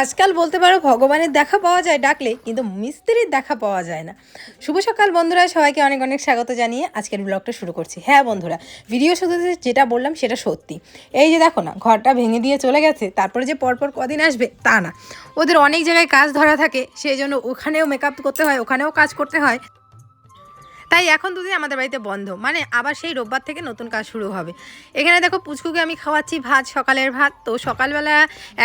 আজকাল বলতে পারো ভগবানের দেখা পাওয়া যায় ডাকলে, কিন্তু মিস্ত্রির দেখা পাওয়া যায় না। শুভ সকাল বন্ধুরা, সবাইকে অনেক অনেক স্বাগত জানিয়ে আজকের ব্লগটা শুরু করছি। হ্যাঁ বন্ধুরা ভিডিও শুরুতে যেটা বললাম সেটা সত্যি। এই যে দেখো না, ঘরটা ভেঙে দিয়ে চলে গেছে, তারপরে যে পরপর কদিন আসবে তা না। ওদের অনেক জায়গায় কাজ ধরা থাকে, সেই জন্য ওখানেও মেকআপ করতে হয়, ওখানেও কাজ করতে হয়। তাই এখন দুদিন আমাদের বাড়িতে বন্ধ। মানে আবার সেই রোববার থেকে নতুন কাজ শুরু হবে। এখানে দেখো পুচকুকে আমি খাওয়াচ্ছি ভাত সকালের ভাত। তো সকালবেলা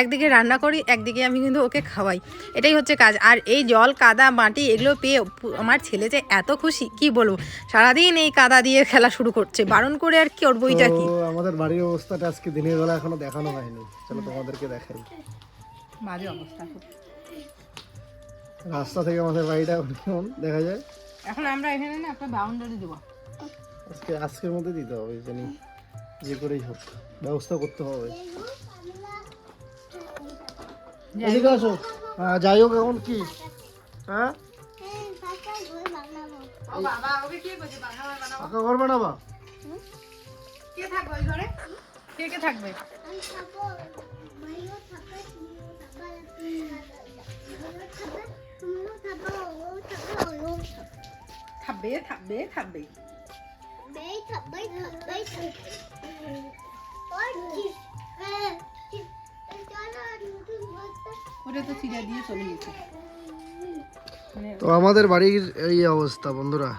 একদিকে রান্না করি একদিকে আমি কিন্তু ওকে খাওয়াই। এটাই হচ্ছে কাজ। আর এই জল কাদা মাটি এগুলো পেয়ে আমার ছেলে যে এত খুশি কি বলব? সারাদিন এই কাদা দিয়ে খেলা শুরু করছে। বারণ করে আর কি ওর বইটা কি? আমাদের বাড়ির অবস্থাটা আজকে দিনের বেলা এখনও দেখানো হয়নি। চলো তোমাদেরকে দেখাই। বাজে অবস্থা রাস্তা থেকে আমাদের বাড়িটা দেখা যায়। এখন আমরা এখানে না একটা বাউন্ডারি দেবো। আজকে আজকের মধ্যে দিতে হবে জানি যে করেই হোক ব্যবস্থা করতে হবে। এদিকে আসো। হ্যাঁ যাই হোক এখন কি? হ্যাঁ? পাকা ঘর বানাবা? কে থাকবে ওই ঘরে? কে কে থাকবে থাকবে? থাকবে থাকবে থাকবে তো সিরিয়া দিয়ে চলে গেছে তো আমাদের বাড়ির এই অবস্থা বন্ধুরা।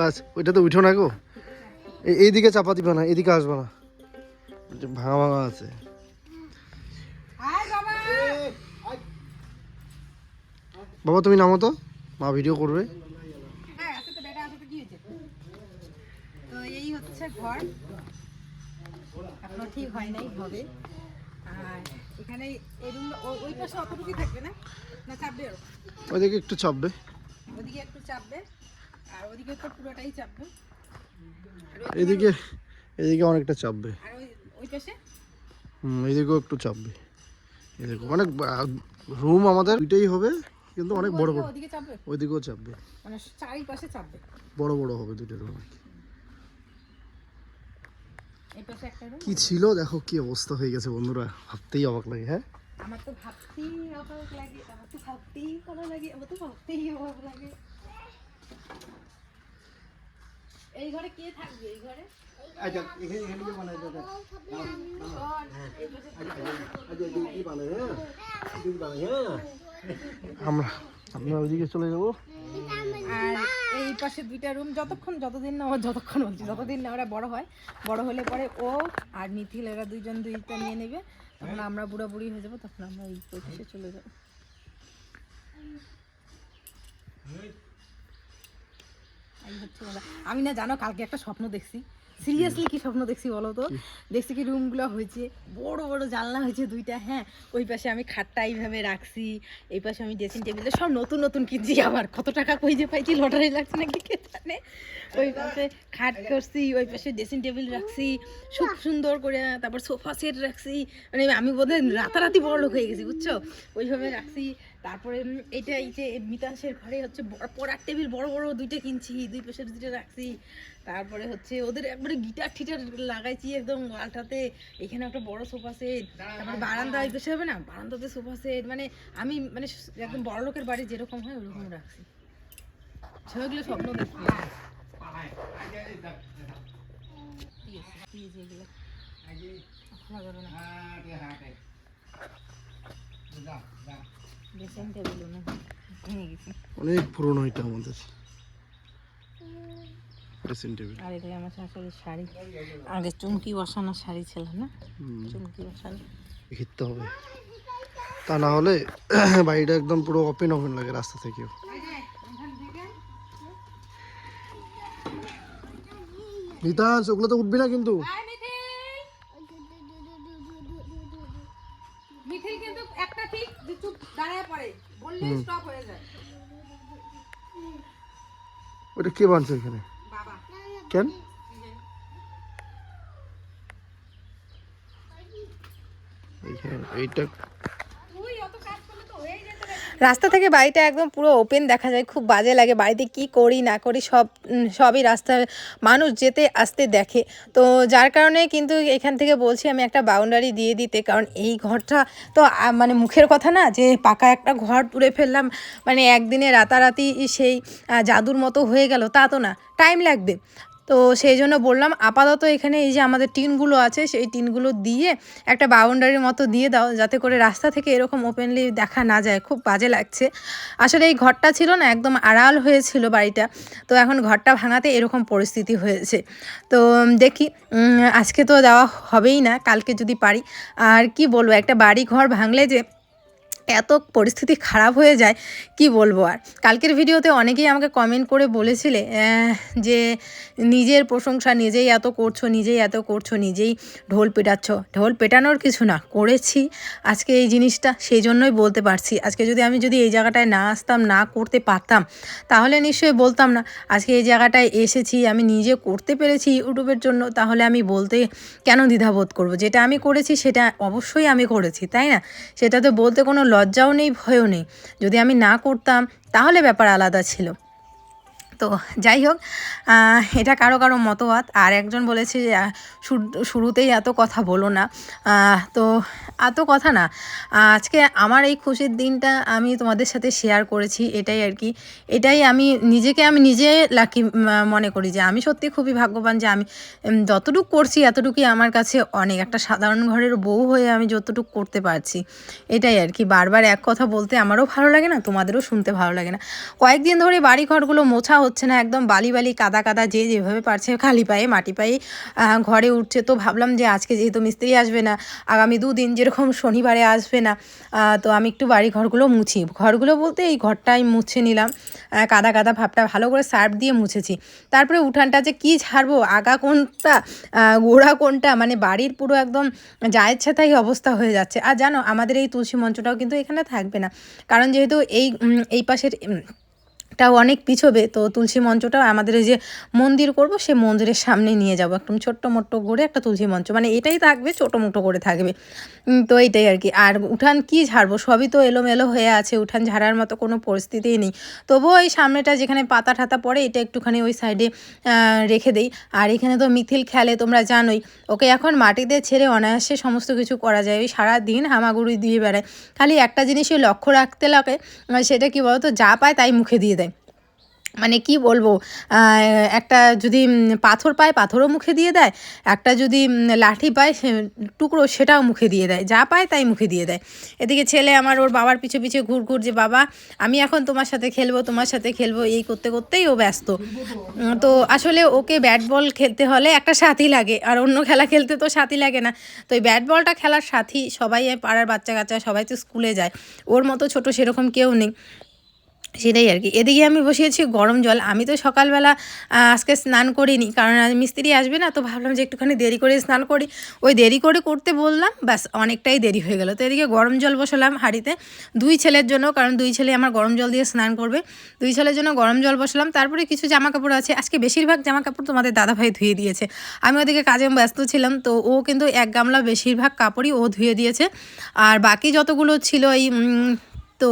আজ তো উঠো না গো। এই- এইদিকে চাপা দিবে না এদিকে আসবে না। ভাঙা ভাঙা আছে। বাবা তুমি নামো তো। মা ভিডিও করবে। তো বেটা আছে তো কি হয়েছে তো এই হচ্ছে ঘর। এখনও ঠিক হয় নাই হবে। আর এখানে এই রুম ওই পাশে অতটুকুই থাকবে না? না চাপবে আরও? ওইদিকে একটু চাপবে। ওদিকে একটু চাপবে। আর ওদিকে তো পুরোটাই চাপবে। এদিকে এদিকে অনেকটা চাপবে। আর ওই ওই পাশে? হুম এদিকেও একটু চাপবে। এদিকে অনেক রুম আমাদের দুইটাই হবে কিন্তু অনেক বড় বড়। ওদিকে চাপবে? ওইদিকেও চাপবে। মানে চারিপাশে চাপবে। বড় বড় হবে দুইটা রুম কি। ছিল? দেখো কি অবস্থা হয়ে গেছে বন্ধুরা। ভাবতেই অবাক লাগে হ্যাঁ? আমার তো ভাবতেই অবাক লাগে আমার তো ভাবতেই ভালো লাগে আমার তো ভাবতেই অবাক লাগে। এই ঘরে কে থাকবে এই ঘরে আচ্ছা এখানে এখানে কি বানাই দাদা আমরা আমরা ওইদিকে চলে যাব আর এই পাশে দুইটা রুম যতক্ষণ যতদিন না ও যতক্ষণ বলছি যতদিন না ওরা বড় হয় বড় হলে পরে ও আর মিথিল এরা দুইজন দুইটা নিয়ে নেবে তখন আমরা বুড়া বুড়ি হয়ে যাব তখন আমরা এই পাশে চলে যাব। আমি না জানো কালকে একটা স্বপ্ন দেখছি। সিরিয়াসলি কি স্বপ্ন দেখছি বলো তো? দেখছি কি রুমগুলো হয়েছে বড় বড় জানলা হয়েছে দুইটা হ্যাঁ? ওই পাশে আমি খাটটা এইভাবে রাখছি এই পাশে আমি ড্রেসিং টেবিলে সব নতুন নতুন কিনছি। আবার কত টাকা কই যে পাইছি লটারি লাগছে নাকি কে জানে? ওই পাশে খাট করছি ওই পাশে ড্রেসিং টেবিল রাখছি খুব সুন্দর করে তারপর সোফা সেট রাখছি। মানে আমি বোধহয় রাতারাতি বড় লোক হয়ে গেছি বুঝছ? ওইভাবে রাখছি। তারপরে এটা এই যে মিতাংশের ঘরে হচ্ছে বড় পড়ার টেবিল বড় বড় দুইটা কিনছি দুই পাশে দুইটা রাখছি। তারপরে হচ্ছে ওদের একবারে গিটার ঠিটার লাগাইছি একদম ওয়ালটাতে। এখানে একটা বড় সোফা সেট তারপরে বারান্দা এই পাশে হবে না? বারান্দাতে সোফা সেট মানে আমি মানে একদম বড় লোকের বাড়ি যেরকম হয় ওরকম রাখছি। সেগুলো স্বপ্ন দেখছি। কি আছে? কি আছে এগুলো? অনেক পুরনো এটা আমাদের। আর এগুলো আমার শাশুড়ির শাড়ি। আগে চুমকি বসানো শাড়ি ছিল না? চুমকি বসানো। ঘিরতে হবে। তা না হলে বাড়িটা একদম পুরো ওপেন ওপেন লাগে রাস্তা থেকেও। নিতাস ওগুলো তো উঠবি না কিন্তু। মিথিল কিন্তু একটা ঠিক যে চুপ দাঁড়ায় পড়ে বললে স্টপ হয়ে যায়। ওটা কে বানছে এখানে? বাবা। কেন? এইটা তুই অত কাজ করলে তো হয়ে যেত রে রাস্তা থেকে বাড়িটা একদম পুরো ওপেন দেখা যায়, খুব বাজে লাগে। বাড়িতে কি করি, না করি, সব সবই রাস্তার মানুষ যেতে আসতে দেখে। তো যার কারণে কিন্তু এখান থেকে বলছি, আমি একটা বাউন্ডারি দিয়ে দিতে। কারণ এই ঘরটা তো মানে মুখের কথা না, যে পাকা একটা ঘর তুলে ফেললাম মানে একদিনে রাতারাতি সেই জাদুর মতো হয়ে গেল, তা তো না। টাইম লাগবে। তো সেই জন্য বললাম, আপাতত এখানে এই যে আমাদের টিনগুলো আছে, সেই টিনগুলো দিয়ে একটা বাউন্ডারির মতো দিয়ে দাও, যাতে করে রাস্তা থেকে এরকম ওপেনলি দেখা না যায়। খুব বাজে লাগছে। আসলে এই ঘরটা ছিল না, একদম আড়াল হয়েছিল বাড়িটা। তো এখন ঘরটা ভাঙাতে এরকম পরিস্থিতি হয়েছে। তো দেখি আজকে তো দেওয়া হবেই না, কালকে যদি পারি। আর কি বলব, একটা বাড়ি ঘর ভাঙলে যে এত পরিস্থিতি খারাপ হয়ে যায়, কি বলব আর? কালকের ভিডিওতে অনেকেই আমাকে কমেন্ট করে বলেছিলে যে নিজের প্রশংসা নিজেই এত করছ, নিজেই এত করছ, নিজেই ঢোল পেটাচ্ছ। ঢোল পেটানোর কিছু না, করেছি। আজকে এই জিনিসটা সেই জন্যই বলতে পারছি। আজকে যদি আমি যদি এই জায়গাটায় না আসতাম, না করতে পারতাম, তাহলে নিশ্চয়ই বলতাম না, আজকে এই জায়গাটায় এসেছি, আমি নিজে করতে পেরেছি ইউটিউবের জন্য, তাহলে আমি বলতে কেন দ্বিধাবোধ করব? যেটা আমি করেছি, সেটা অবশ্যই আমি করেছি, তাই না? সেটা তো বলতে কোনো লজ্জাও নেই ভয়ও নেই। যদি আমি না করতাম তাহলে ব্যাপার আলাদা ছিল। তো যাই হোক এটা কারও কারও মতবাদ। আর একজন বলেছে যে শুরুতেই এত কথা বলো না। তো এত কথা না। আজকে আমার এই খুশির দিনটা আমি তোমাদের সাথে শেয়ার করেছি, এটাই আর কি। এটাই আমি নিজেকে, আমি নিজে লাকি মনে করি যে, আমি সত্যি খুবই ভাগ্যবান যে, আমি যতটুকু করছি, এতটুকুই আমার কাছে অনেক। একটা সাধারণ ঘরের বউ হয়ে আমি যতটুকু করতে পারছি, এটাই আর কি। বারবার এক কথা বলতে আমারও ভালো লাগে না, তোমাদেরও শুনতে ভালো লাগে না। কয়েকদিন ধরে বাড়ি ঘরগুলো মোছা হচ্ছে না একদম বালি বালি, কাদা কাদা, যে যেভাবে পারছে খালি পায়ে, মাটি পায়ে ঘরে উঠছে। তো ভাবলাম যে আজকে যেহেতু মিস্ত্রি আসবে না, আগামী দুদিন যেরকম শনিবারে আসবে না তো আমি একটু বাড়ি ঘরগুলো মুছি। ঘরগুলো বলতে এই ঘরটাই মুছে নিলাম। কাদা কাদা ভাবটা ভালো করে সার্ফ দিয়ে মুছেছি। তারপরে উঠানটা যে কি ছাড়বো আগা কোনটা গোড়া কোনটা মানে বাড়ির পুরো একদম যা ইচ্ছা তাই অবস্থা হয়ে যাচ্ছে। আর জানো, আমাদের এই তুলসী মঞ্চটাও কিন্তু এখানে থাকবে না। কারণ যেহেতু এই এই পাশের টাও অনেক পিছবে। তো তুলসী মঞ্চটাও আমাদের এই যে মন্দির করব সে মন্দিরের সামনে নিয়ে যাব। একদম ছোট্ট মোট্ট করে একটা তুলসী মঞ্চ। মানে এটাই থাকবে, ছোটো মোটো করে থাকবে। তো এইটাই আর কি। আর উঠান কি ঝাড়বো? সবই তো এলোমেলো হয়ে আছে। উঠান ঝাড়ার মতো কোনো পরিস্থিতিই নেই। তবুও এই সামনেটা যেখানে পাতা ঠাতা পড়ে, এটা একটুখানি ওই সাইডে রেখে দেই। আর এখানে তো মিথিল খেলে, তোমরা জানোই। ওকে এখন মাটিতে ছেড়ে অনায়াসে সমস্ত কিছু করা যায়। ওই সারাদিন হামাগুড়ি দিয়ে বেড়ায়। খালি একটা জিনিসই লক্ষ্য রাখতে লাগে, সেটা কি বলতো? যা পায় তাই মুখে দিয়ে দেয়। মানে কি বলব একটা যদি পাথর পায় পাথরও মুখে দিয়ে দেয়, একটা যদি লাঠি পায় সে- টুকরো সেটাও মুখে দিয়ে দেয়। যা পায় তাই মুখে দিয়ে দেয়। এদিকে ছেলে আমার ওর বাবার পিছু পিছু ঘুর ঘুর যে, বাবা, আমি এখন তোমার সাথে খেলব, তোমার সাথে খেলব। এই করতে করতেই ও ব্যস্ত। তো আসলে ওকে ব্যাট বল খেলতে হলে একটা সাথী লাগে, আর অন্য খেলা খেলতে তো সাথী লাগে না। তো এই ব্যাট বলটা খেলার সাথী, সবাই পাড়ার বাচ্চা কাচ্চা সবাই তো স্কুলে যায়। ওর মতো ছোট সেরকম কেউ নেই। সেটাই আর কি। এদিকে আমি বসিয়েছি গরম জল। আমি তো সকালবেলা আজকে স্নান করিনি। কারণ মিস্ত্রি আসবে না, তো ভাবলাম যে একটুখানি দেরি করে স্নান করি। ওই দেরি করে করতে বললাম, ব্যাস অনেকটাই দেরি হয়ে গেল। তো এদিকে গরম জল বসালাম হাঁড়িতে। দুই ছেলের জন্য, কারণ দুই ছেলে আমার গরম জল দিয়ে স্নান করবে। দুই ছেলের জন্য গরম জল বসালাম। তারপরে কিছু জামা কাপড় আছে। আজকে বেশিরভাগ জামা কাপড় তোমাদের দাদাভাই ধুয়ে দিয়েছে। আমি ওদিকে কাজে ব্যস্ত ছিলাম, তো ও কিন্তু এক গামলা বেশিরভাগ কাপড়ই ও ধুয়ে দিয়েছে। আর বাকি যতগুলো ছিল এই তো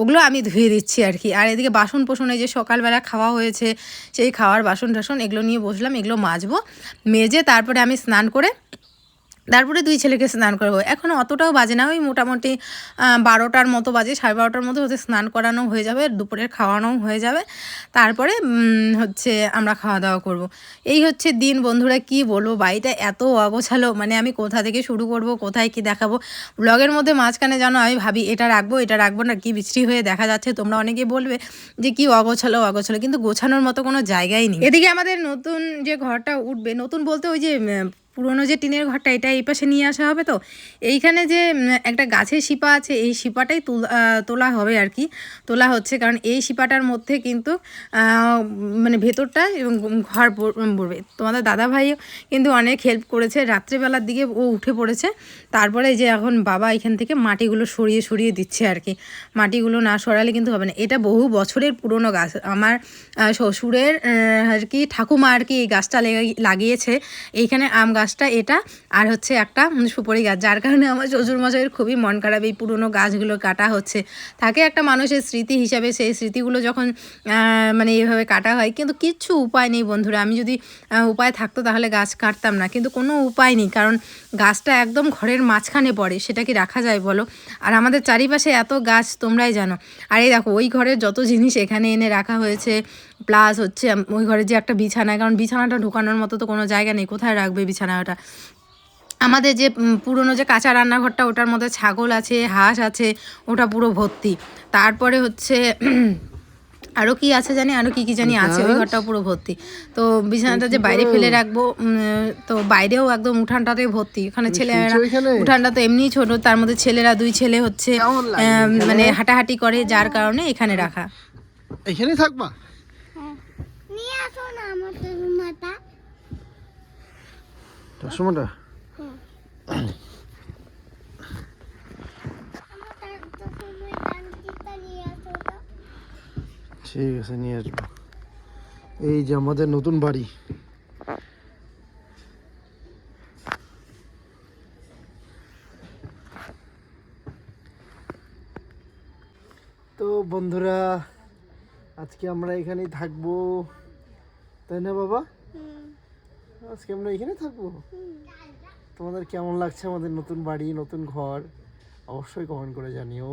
ওগুলো আমি ধুয়ে দিচ্ছি আর কি। আর এদিকে বাসন পোষণে যে সকালবেলা খাওয়া হয়েছে, সেই খাওয়ার বাসন টাসন এগুলো নিয়ে বসলাম, এগুলো মাজবো, মেজে তারপরে আমি স্নান করে তারপরে দুই ছেলেকে স্নান করব। এখন অতটাও বাজে না, ওই মোটামুটি বারোটার মতো বাজে, সাড়ে বারোটার মতো হচ্ছে স্নান করানো হয়ে যাবে, দুপুরের খাওয়ানোও হয়ে যাবে। তারপরে হচ্ছে আমরা খাওয়া দাওয়া করব। এই হচ্ছে দিন, বন্ধুরা কি বলব, বাড়িটা এত অগোছালো মানে আমি কোথা থেকে শুরু করব, কোথায় কি দেখাবো? ব্লগের মধ্যে মাঝখানে জানো আমি ভাবি, এটা রাখব এটা রাখব না, কি বিশ্রী হয়ে দেখা যাচ্ছে, তোমরা অনেকে বলবে যে কি অগোছালো অগোছালো, কিন্তু গোছানোর মতো কোনো জায়গাই নেই। এদিকে আমাদের নতুন যে ঘরটা উঠবে, নতুন বলতে ওই যে পুরোনো যে টিনের ঘরটা, এটা এই পাশে নিয়ে আসা হবে তো? এইখানে যে একটা গাছের শিপা আছে, এই শিপাটাই তুল- হবে আর কি। তোলা হচ্ছে কারণ এই শিপাটার মধ্যে কিন্তু মানে ভেতরটা এবং ঘর পড়- পড়বে তোমাদের দাদা ভাইও কিন্তু অনেক হেল্প করেছে। রাত্রেবেলার দিকে ও উঠে পড়েছে। তারপরে যে এখন বাবা এখান থেকে মাটিগুলো সরিয়ে সরিয়ে দিচ্ছে আর কি। মাটিগুলো না সরালে কিন্তু হবে না। এটা বহু বছরের পুরনো গাছ। আমার শ্বশুরের আর কি ঠাকুমা আর কি এই গাছটা লেগে- লাগিয়েছে। এইখানে আম গাছ গাছটা এটা আর হচ্ছে একটা উম, সুপারি গাছ যার কারণে আমার শ্বশুরমশাইয়ের খুবই মন খারাপ এই পুরনো গাছগুলো কাটা হচ্ছে। থাকে একটা মানুষের স্মৃতি হিসাবে সেই স্মৃতিগুলো যখন মানে এইভাবে কাটা হয় কিন্তু কিচ্ছু উপায় নেই বন্ধুরা। আমি যদি উপায় থাকতো তাহলে গাছ কাটতাম না কিন্তু কোনো উপায় নেই কারণ গাছটা একদম ঘরের মাঝখানে পড়ে সেটা কি রাখা যায় বলো? আর আমাদের চারিপাশে এত গাছ তোমরাই জানো। আর এই দেখো ওই ঘরের যত জিনিস এখানে এনে রাখা হয়েছে প্লাস হচ্ছে ওই ঘরে যে একটা বিছানা কারণ বিছানাটা ঢোকানোর মতো তো কোনো জায়গা নেই। কোথায় রাখবে বিছানাটা আমাদের যে পুরনো যে কাঁচা রান্নাঘরটা ওটার মধ্যে ছাগল আছে হাঁস আছে ওটা পুরো ভর্তি। তারপরে হচ্ছে আরও কি আছে জানি? আরও কি কি জানি আছে? ওই ঘরটাও পুরো ভর্তি। তো বিছানাটা যে বাইরে ফেলে রাখব তো বাইরেও একদম উঠানটাতে ভর্তি। ওখানে ছেলেরা উঠানটা তো এমনিই ছোট তার মধ্যে ছেলেরা দুই ছেলে হচ্ছে মানে হাঁটাহাঁটি করে যার কারণে এখানে রাখা। এখানেই থাকবা? নিয়ে আসো না আমার চশমাটা তো ঠিক আছে নিয়ে আসব। এই যে আমাদের নতুন বাড়ি। তো বন্ধুরা আজকে আমরা এখানেই থাকব। তাই না বাবা? আজকে আমরা এখানে থাকব? তোমাদের কেমন লাগছে আমাদের নতুন বাড়ি নতুন ঘর? অবশ্যই কমেন্ট করে জানিও।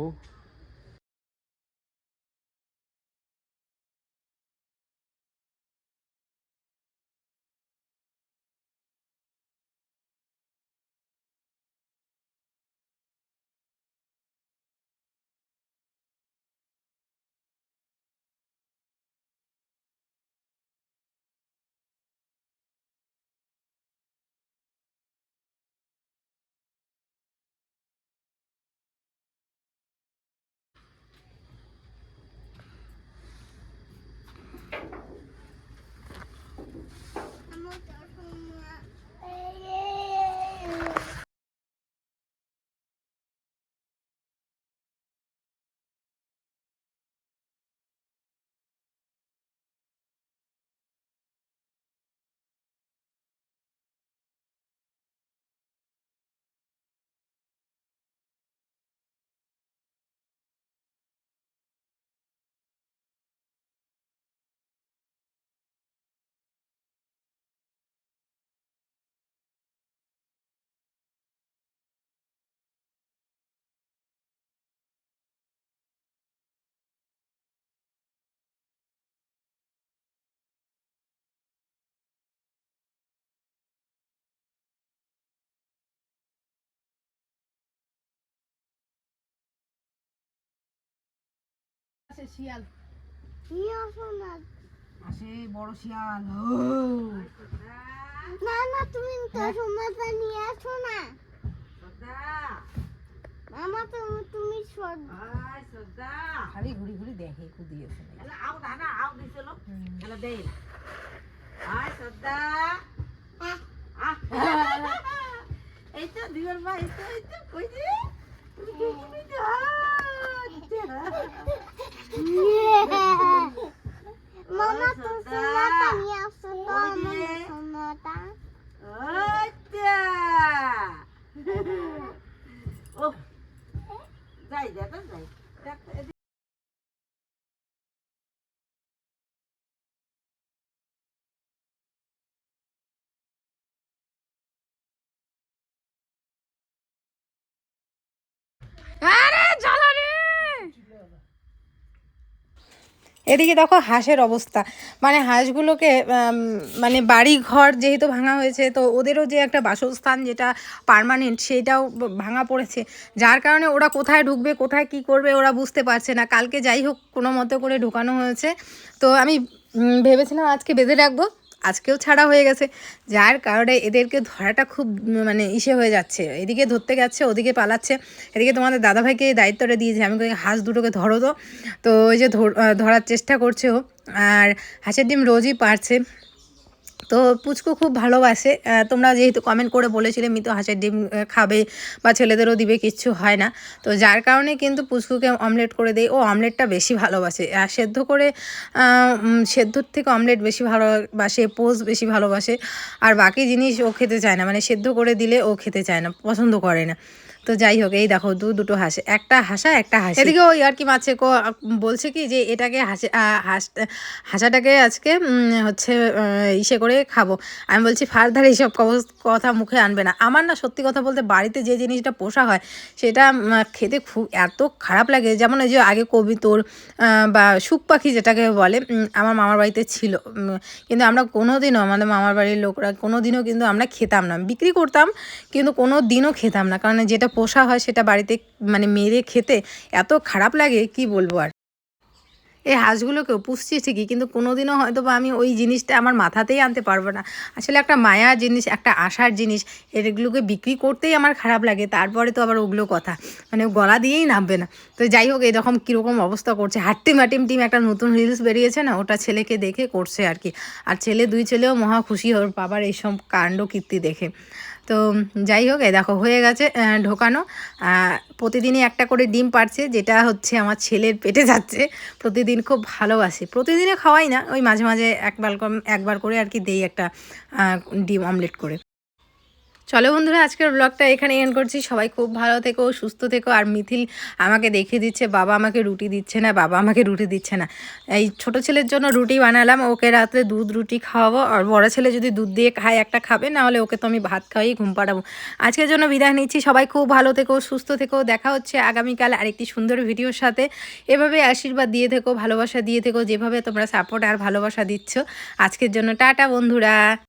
শিয়াল। নিয়ে আসো না আসে বড় শিয়াল। না না তুমি তরুমাটা নিয়ে আসো না। মামা তো তুমি খালি ঘুরি ঘুরি দেখে কুদিয়েছে এই তো দিগর ভাই এই তো এই তো কই তুমি কি কি কই মামা তো সোনাটা নিয়ে আসো তো আমার সোনাটা আচ্ছা ও যাই যা তো যাই দেখ, এদিকে আরে চলো এদিকে দেখো হাঁসের অবস্থা। মানে হাঁসগুলোকে মানে বাড়ি ঘর যেহেতু ভাঙা হয়েছে, তো ওদেরও যে একটা বাসস্থান যেটা পারমানেন্ট সেটাও ভাঙা পড়েছে। যার কারণে ওরা কোথায় ঢুকবে, কোথায় কি করবে, ওরা বুঝতে পারছে না। কালকে যাই হোক, কোনো মতো করে ঢুকানো হয়েছে। তো আমি ভেবেছিলাম আজকে বেঁধে রাখব। আজকেও ছাড়া হয়ে গেছে। যার কারণে এদেরকে ধরাটা খুব মানে ইসে হয়ে যাচ্ছে। এদিকে ধরতে গেছে, ওদিকে পালাচ্ছে। এদিকে তোমাদের দাদাভাইকে এই দায়িত্বটা দিয়েছে। আমি হাঁস দুটোকে ধরো তো। তো ওই যে ধর- ধরার চেষ্টা করছে ও। আর হাঁসের ডিম রোজই পারছে। তো পুচকু খুব ভালোবাসে। তোমরা যেহেতু কমেন্ট করে বলেছিলে, মিতো হাঁসের ডিম খাবে বা ছেলেদেরও দিবে, কিচ্ছু হয় না। তো যার কারণে কিন্তু পুচকুকে অমলেট করে দেই। ও অমলেটটা বেশি ভালোবাসে। আর সেদ্ধ করে সেদ্ধর থেকে অমলেট বেশি ভালোবাসে পোজ বেশি ভালোবাসে। আর বাকি জিনিস ও খেতে চায় না। মানে সেদ্ধ করে দিলে ও খেতে চায় না, পছন্দ করে না। তো যাই হোক এই দেখো দু দুটো হাসে একটা হাসা একটা হাসি। এদিকে ওই আর কি মাছে কো বলছে কি যে এটাকে হাসে হাঁস হাসাটাকে আজকে হচ্ছে ইসে করে খাব। আমি বলছি ফার্দার এইসব কথা মুখে আনবে না। আমার না সত্যি কথা বলতে বাড়িতে যে জিনিসটা পোষা হয় সেটা খেতে খুব এত খারাপ লাগে। যেমন ওই যে আগে কবিতর আহ, বা শুক পাখি যেটাকে বলে আমার মামার বাড়িতে ছিল কিন্তু আমরা কোনো দিনও আমাদের মামার বাড়ির লোকরা কোনো দিনও কিন্তু আমরা খেতাম না। বিক্রি করতাম কিন্তু কোনো দিনও খেতাম না। কারণ যেটা পোষা হয় সেটা বাড়িতে মানে মেরে খেতে এত খারাপ লাগে, কি বলব আর? এই হাঁসগুলোকেও পুষছি ঠিকই, কিন্তু কোনোদিনও হয়তো বা আমি ওই জিনিসটা আমার মাথাতেই আনতে পারব না। আসলে একটা মায়ার জিনিস, একটা আশার জিনিস, এগুলোকে বিক্রি করতেই আমার খারাপ লাগে, তারপরে তো আবার ওগুলো কথা। মানে গলা দিয়েই নামবে না। তো যাই হোক, এরকম কীরকম অবস্থা করছে হাট্টিম হাটিম টিম একটা নতুন রিলস বেরিয়েছে না, ওটা ছেলেকে দেখে করছে আর কি। আর ছেলে, দুই ছেলেও মহা খুশি, ওর বাবার এইসব কাণ্ড কীর্তি দেখে। তো যাই হোক দেখো, হয়ে গেছে ঢোকানো। প্রতিদিনই একটা করে ডিম পারছে যেটা হচ্ছে আমার ছেলের পেটে যাচ্ছে। প্রতিদিন খুব ভালোবাসে। প্রতিদিনে খাওয়াই না, ওই মাঝে মাঝে একবার একবার করে আর কি দেই একটা ডিম অমলেট করে। চলো বন্ধুরা, আজকের ব্লগটা এখানে এন্ড করছি। সবাই খুব ভালো থেকো, সুস্থ থেকো। আর মিথিল আমাকে দেখিয়ে দিচ্ছে, বাবা আমাকে রুটি দিচ্ছে না, বাবা আমাকে রুটি দিচ্ছে না। এই ছোট ছেলের জন্য রুটি বানালাম, ওকে রাত্রে দুধ রুটি খাওয়াবো, আর বড় ছেলে যদি দুধ দিয়ে খায়, একটা খাবে না হলে ওকে তো আমি ভাত খাওয়াই ঘুম পাড়াবো। আজকের জন্য বিদায় নিচ্ছি। সবাই খুব ভালো থেকো, সুস্থ থেকো। দেখা হচ্ছে আগামীকাল আরেকটি সুন্দর ভিডিওর সাথে। এভাবে আশীর্বাদ দিয়ে থেকো, ভালোবাসা দিয়ে থেকো, যেভাবে তোমরা সাপোর্ট আর ভালোবাসা দিচ্ছ। আজকের জন্য টাটা বন্ধুরা।